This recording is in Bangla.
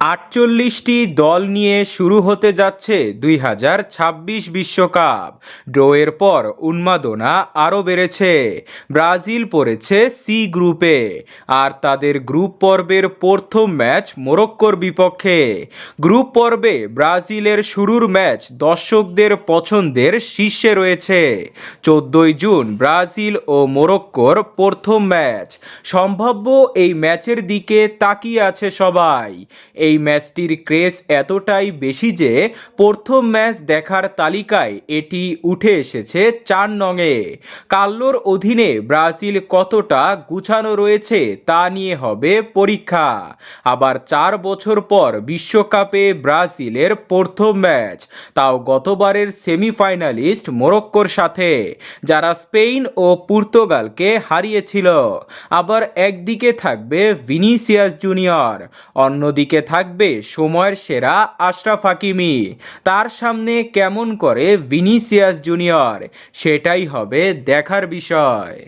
আটচল্লিশটি দল নিয়ে শুরু হতে যাচ্ছে দুই হাজার ছাব্বিশ বিশ্বকাপ। ড্রয়ের পর উন্মাদনা আরও বেড়েছে। ব্রাজিল পড়েছে সি গ্রুপে আর তাদের গ্রুপ পর্বের প্রথম ম্যাচ মোরক্কোর বিপক্ষে। গ্রুপ পর্বে ব্রাজিলের শুরুর ম্যাচ দর্শকদের পছন্দের শীর্ষে রয়েছে। চোদ্দই জুন ব্রাজিল ও মোরক্কোর প্রথম ম্যাচ। সম্ভাব্য এই ম্যাচের দিকে তাকিয়ে আছে সবাই। এই ম্যাচটির ক্রেজ এতটাই বেশি যে প্রথম ম্যাচ দেখার তালিকায় এটি উঠে এসেছে চার নঙে কাল্লোর অধীনে ব্রাজিল কতটা গুছানো রয়েছে তা নিয়ে হবে পরীক্ষা। আবার চার বছর পর বিশ্বকাপে ব্রাজিলের প্রথম ম্যাচ, তাও গতবারের সেমিফাইনালিস্ট মোরক্কোর সাথে, যারা স্পেন ও পর্তুগালকে হারিয়েছিল। আবার একদিকে থাকবে ভিনিসিয়াস জুনিয়র, অন্যদিকে থাকবে সময়ের সেরা আশরাফ হাকিমি তার সামনে কেমন করে ভিনিসিয়াস জুনিয়র? সেটাই হবে দেখার বিষয়।